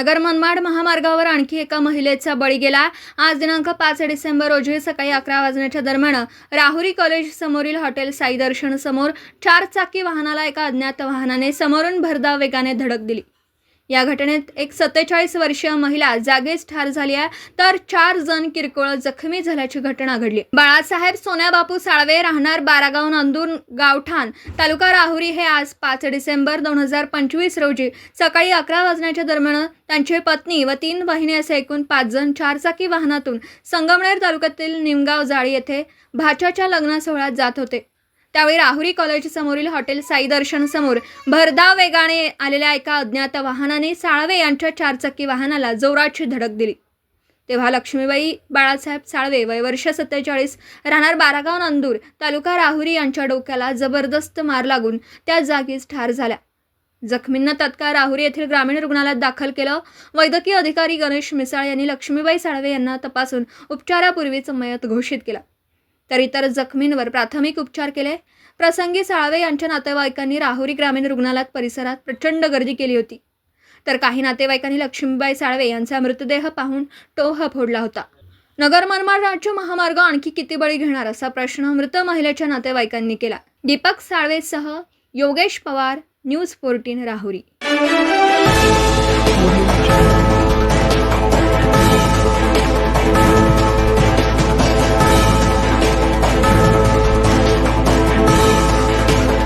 नगर मनमाड महामार्गावर आणखी एका महिलेचा बळी गेला. आज दिनांक पाच डिसेंबर रोजी सकाळी अकरा वाजण्याच्या दरम्यान राहुरी कॉलेज समोरील हॉटेल साई दर्शन समोर चार चाकी वाहनाला एका अज्ञात वाहनाने समोरून भरधाव वेगाने धडक दिली. या घटनेत एक सत्तेचाळीस वर्षीय महिला जागीच ठार झाली आहे तर चार जण किरकोळ जखमी झाल्याची घटना घडली. बाळासाहेब सोन्याबापू साळवे राहणार बारागाव नांदूर गावठाण तालुका राहुरी हे आज पाच डिसेंबर दोन हजार पंचवीस रोजी सकाळी अकरा वाजण्याच्या दरम्यान त्यांची पत्नी व तीन बहिणी असे एकूण पाच जण चारचाकी वाहनातून संगमनेर तालुक्यातील निमगाव जाळी येथे भाच्याच्या लग्न सोहळ्यात जात होते. त्यावेळी राहुरी कॉलेज समोरील हॉटेल साई दर्शन समोर भरधाव वेगाने आलेल्या एका अज्ञात वाहनाने साळवे यांच्या चारचाकी वाहनाला जोराची धडक दिली. तेव्हा लक्ष्मीबाई बाळासाहेब साळवे वय वर्ष सत्तेचाळीस राहणार बारागाव नांदूर तालुका राहुरी यांच्या डोक्याला जबरदस्त मार लागून त्या जागीच ठार झाल्या. जखमींना तत्काळ राहुरी येथील ग्रामीण रुग्णालयात दाखल केलं. वैद्यकीय अधिकारी गणेश मिसाळ यांनी लक्ष्मीबाई साळवे यांना तपासून उपचारापूर्वीच मयत घोषित केला. तर इतर जखमींवर प्राथमिक उपचार केले. प्रसंगी साळवे यांच्या नातेवाईकांनी राहुरी ग्रामीण रुग्णालयात परिसरात प्रचंड गर्दी केली होती. तर काही नातेवाईकांनी लक्ष्मीबाई साळवे यांचा मृतदेह पाहून टोह फोडला होता. नगर मनमाड राज्य महामार्ग आणखी किती बळी घेणार असा प्रश्न मृत महिलेच्या नातेवाईकांनी केला. दीपक साळवेसह योगेश पवार न्यूज फोर्टीन राहुरी.